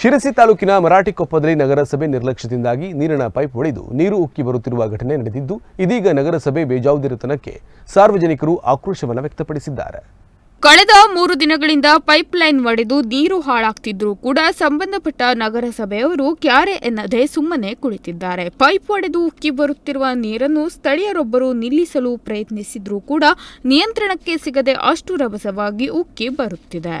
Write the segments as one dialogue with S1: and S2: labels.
S1: ಶಿರಸಿ ತಾಲೂಕಿನ ಮರಾಠಿಕೊಪ್ಪದಲ್ಲಿ ನಗರಸಭೆ ನಿರ್ಲಕ್ಷ್ಯದಿಂದಾಗಿ ನೀರಿನ ಪೈಪ್ ಒಡೆದು ನೀರು ಉಕ್ಕಿ ಬರುತ್ತಿರುವ ಘಟನೆ ನಡೆದಿದ್ದು, ಇದೀಗ ನಗರಸಭೆ ಬೇಜಾವದಿರತನಕ್ಕೆ ಸಾರ್ವಜನಿಕರು ಆಕ್ರೋಶವನ್ನು ವ್ಯಕ್ತಪಡಿಸಿದ್ದಾರೆ.
S2: ಕಳೆದ ಮೂರು ದಿನಗಳಿಂದ ಪೈಪ್ಲೈನ್ ಒಡೆದು ನೀರು ಹಾಳಾಗ್ತಿದ್ರೂ ಕೂಡ ಸಂಬಂಧಪಟ್ಟ ನಗರಸಭೆಯವರು ಕ್ಯಾರೆ ಎನ್ನದೆ ಸುಮ್ಮನೆ ಕುಳಿತಿದ್ದಾರೆ. ಪೈಪ್ ಒಡೆದು ಉಕ್ಕಿ ಬರುತ್ತಿರುವ ನೀರನ್ನು ಸ್ಥಳೀಯರೊಬ್ಬರು ನಿಲ್ಲಿಸಲು ಪ್ರಯತ್ನಿಸಿದ್ರೂ ಕೂಡ ನಿಯಂತ್ರಣಕ್ಕೆ ಸಿಗದೆ ಅಷ್ಟು ರಭಸವಾಗಿ ಉಕ್ಕಿ ಬರುತ್ತಿದೆ.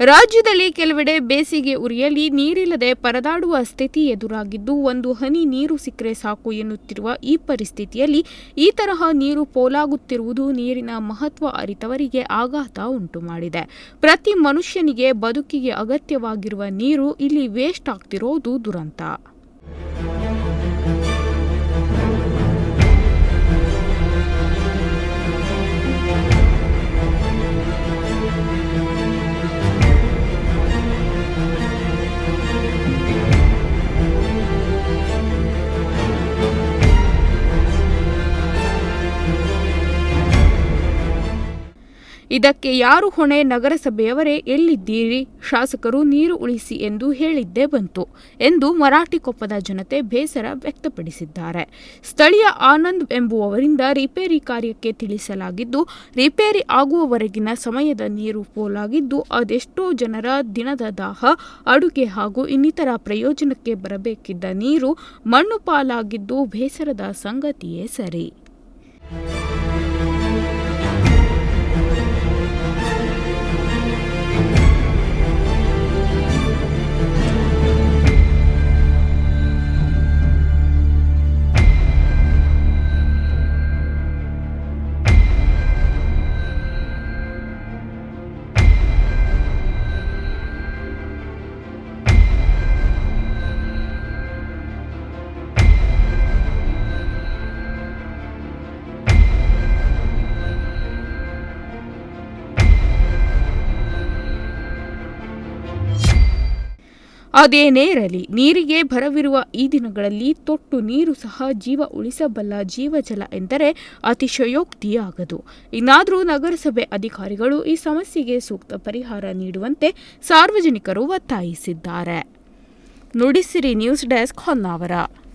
S2: ರಾಜ್ಯದಲ್ಲಿ ಕೆಲವೆಡೆ ಬೇಸಿಗೆ ಉರಿಯಲಿ, ನೀರಿಲ್ಲದೆ ಪರದಾಡುವ ಸ್ಥಿತಿ ಎದುರಾಗಿದ್ದು, ಒಂದು ಹನಿ ನೀರು ಸಿಕ್ಕರೆ ಸಾಕು ಎನ್ನುತ್ತಿರುವ ಈ ಪರಿಸ್ಥಿತಿಯಲ್ಲಿ ಈ ತರಹ ನೀರು ಪೋಲಾಗುತ್ತಿರುವುದು ನೀರಿನ ಮಹತ್ವ ಅರಿತವರಿಗೆ ಆಘಾತ ಉಂಟು ಮಾಡಿದೆ ಪ್ರತಿ ಮನುಷ್ಯನಿಗೆ ಬದುಕಿಗೆ ಅಗತ್ಯವಾಗಿರುವ ನೀರು ಇಲ್ಲಿ ವೇಸ್ಟ್ ಆಗ್ತಿರೋದು ದುರಂತ. ಇದಕ್ಕೆ ಯಾರು ಹೊಣೆ ನಗರಸಭೆಯವರೇ? ಎಲ್ಲಿದ್ದೀರಿ? ಶಾಸಕರು ನೀರು ಉಳಿಸಿ ಎಂದು ಹೇಳಿದ್ದೇ ಬಂತು ಎಂದು ಮರಾಠಿಕೊಪ್ಪದ ಜನತೆ ಬೇಸರ ವ್ಯಕ್ತಪಡಿಸಿದ್ದಾರೆ. ಸ್ಥಳೀಯ ಆನಂದ್ ಎಂಬುವವರಿಂದ ರಿಪೇರಿ ಕಾರ್ಯಕ್ಕೆ ತಿಳಿಸಲಾಗಿದ್ದು, ರಿಪೇರಿ ಆಗುವವರೆಗಿನ ಸಮಯದ ನೀರು ಪೋಲಾಗಿದ್ದು, ಅದೆಷ್ಟೋ ಜನರ ದಿನದ ದಾಹ, ಅಡುಗೆ ಹಾಗೂ ಇನ್ನಿತರ ಪ್ರಯೋಜನಕ್ಕೆ ಬರಬೇಕಿದ್ದ ನೀರು ಮಣ್ಣು ಪಾಲಾಗಿದ್ದು ಬೇಸರದ ಸಂಗತಿಯೇ ಸರಿ. ಅದೇನೇ ಇರಲಿ ನೀರಿಗೆ ಬರವಿರುವ ಈ ದಿನಗಳಲ್ಲಿ ತೊಟ್ಟು ನೀರು ಸಹ ಜೀವ ಉಳಿಸಬಲ್ಲ ಜೀವಜಲ ಎಂದರೆ ಅತಿಶಯೋಕ್ತಿಯಾಗದು. ಇನ್ನಾದರೂ ನಗರಸಭೆ ಅಧಿಕಾರಿಗಳು ಈ ಸಮಸ್ಯೆಗೆ ಸೂಕ್ತ ಪರಿಹಾರ ನೀಡುವಂತೆ ಸಾರ್ವಜನಿಕರು ಒತ್ತಾಯಿಸಿದ್ದಾರೆ. Nudisiri news desk Honnavar.